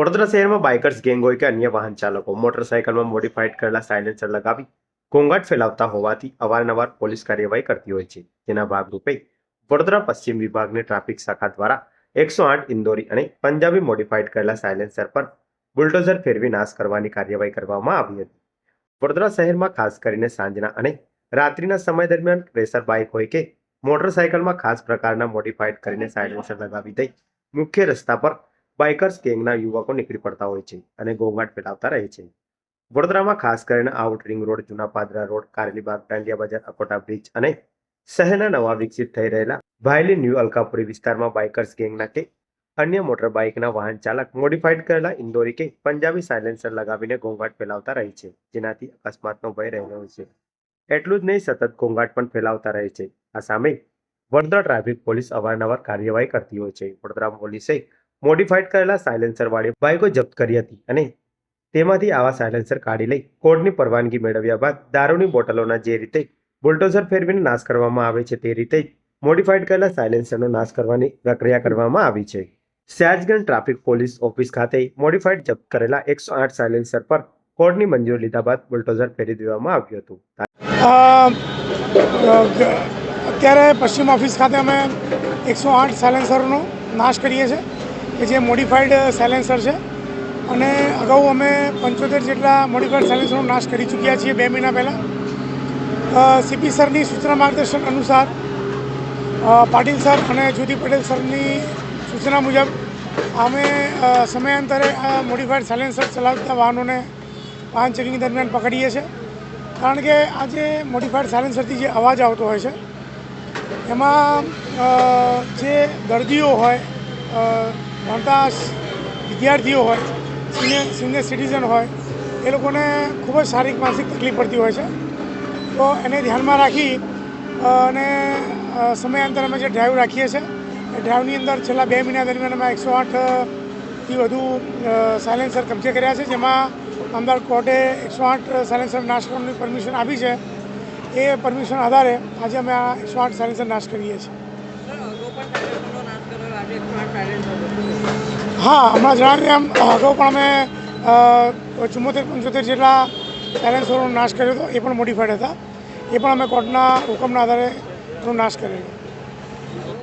વડોદરા શહેરમાં bikers gang હોય કે અન્ય વાહન ચાલકો મોટરસાયકલમાં મોડિફાઈડ કરેલા સાયલેન્સર લગાવી ઘોંઘાટ ફેલાવતા હોવાથી અવારનવાર પોલીસ કાર્યવાહી કરતી હોય છે. જેના ભાગરૂપે વડોદરા પશ્ચિમ વિભાગની ટ્રાફિક શાખા દ્વારા એકસો ઇન્દોરી અને પંજાબી મોડિફાઈડ કરેલા સાયલેન્સર પર બુલડોઝર ફેરવી નાશ કરવાની કાર્યવાહી કરવામાં આવી હતી. વડોદરા શહેરમાં ખાસ કરીને સાંજના અને રાત્રિના સમય દરમિયાન રેસર બાઇક હોય કે મોટરસાયકલમાં ખાસ પ્રકારના મોડિફાઈડ કરીને સાયલેન્સર લગાવી દઈ મુખ્ય રસ્તા પર બાઇકર્સ ગેંગના યુવકો નીકળી પડતા હોય છે અને ઘોંઘાટ ફેલાવતા રહે છે. વડોદરામાં ખાસ કરીને આઉટ રિંગ રોડ, જૂના પાદરા રોડ કારેલીબાગ દાંડિયા બજાર, અકોટા બ્રિજ અને શહેરના નવા વિકસિત થઈ રહેલા ભાયલી ન્યૂ અલકાપુરી વિસ્તારમાં બાઇકર્સ ગેંગના કે અન્ય મોટર બાઇકના વાહન ચાલક મોડિફાઈડ કરેલા ઇન્દોરી કે પંજાબી સાયલેન્સર લગાવીને ઘોંઘાટ ફેલાવતા રહે છે, જેનાથી અકસ્માતનો ભય રહેલો છે. એટલું જ નહીં, સતત ઘોંઘાટ પણ ફેલાવતા રહે છે. આ સામે વડોદરા ટ્રાફિક પોલીસ અવારનવાર કાર્યવાહી કરતી હોય છે. વડોદરા પોલીસે મોડિફાઈડ કરેલા સાયલેન્સર વાળી બાઇકો જપ્ત કરી હતી અને તેમાંથી આવા સાયલેન્સર કાઢી લઈ કોર્ટની પરવાનગી મેળવ્યા બાદ દારૂની બોટલોના જે રીતે બુલડોઝર ફેરવીને નાશ કરવામાં આવે છે તે રીતે મોડિફાઈડ કરેલા સાયલેન્સરનો નાશ કરવાની પ્રક્રિયા કરવામાં આવી છે. સયાજગંજ ટ્રાફિક પોલીસ ઓફિસ ખાતે મોડિફાઈડ જપ્ત કરેલા એકસો આઠ સાયલેન્સર પર કોર્ટની મંજૂરી લીધા બાદ બુલડોઝર ફેરી દેવામાં આવ્યું હતું. અત્યારે પશ્ચિમ ઓફિસ ખાતે અમે એકસો આઠ સાયલેન્સરનો નાશ કરીએ છીએ. કે જે મોડિફાઈડ સાયલેન્સર છે. અને અગાઉ અમે પંચોતેર જેટલા મોડિફાઈડ સાયલેન્સરનો નાશ કરી ચૂક્યા છીએ બે મહિના પહેલાં. સીપી સરની સૂચના માર્ગદર્શન અનુસાર પાટીલ સર અને જ્યોતિ પટેલ સરની સૂચના મુજબ, અમે સમયાંતરે આ મોડિફાઈડ સાયલેન્સર ચલાવતા વાહનોને વાહન ચેકિંગ દરમિયાન પકડીએ છીએ. કારણ કે આ જે મોડિફાઈડ સાયલેન્સરથી જે અવાજ આવતો હોય છે, એમાં જે દર્દીઓ હોય ભણતા વિદ્યાર્થીઓ હોય સિનિયર સિનિયર સિટીઝન હોય, એ લોકોને ખૂબ જ શારીરિક, માનસિક તકલીફ પડતી હોય છે. તો એને ધ્યાનમાં રાખી અને સમયાંતરે અમે જે ડ્રાઈવ રાખીએ છીએ, એ ડ્રાઈવની અંદર છેલ્લા બે મહિના દરમિયાન અમે એકસો આઠથી વધુ સાયલેન્સર કબજે કર્યા છે, જેમાં અમદાવાદ કોર્ટે એકસો આઠ સાયલેન્સર નાશ કરવાની પરમિશન આપી છે. એ પરમિશન આધારે આજે અમે આ એકસો આઠ સાયલેન્સર નાશ કરીએ છીએ. હા, હમણાં જણાવીએ એમ અગાઉ પણ અમે ચુમ્મોતેર, પંચોતેર જેટલા પેરેન્ટ્સોનો નાશ કર્યો હતો, એ પણ મોડિફાઈડ હતા. એ પણ અમે કોર્ટના હુકમના આધારે એનો નાશ કરેલો.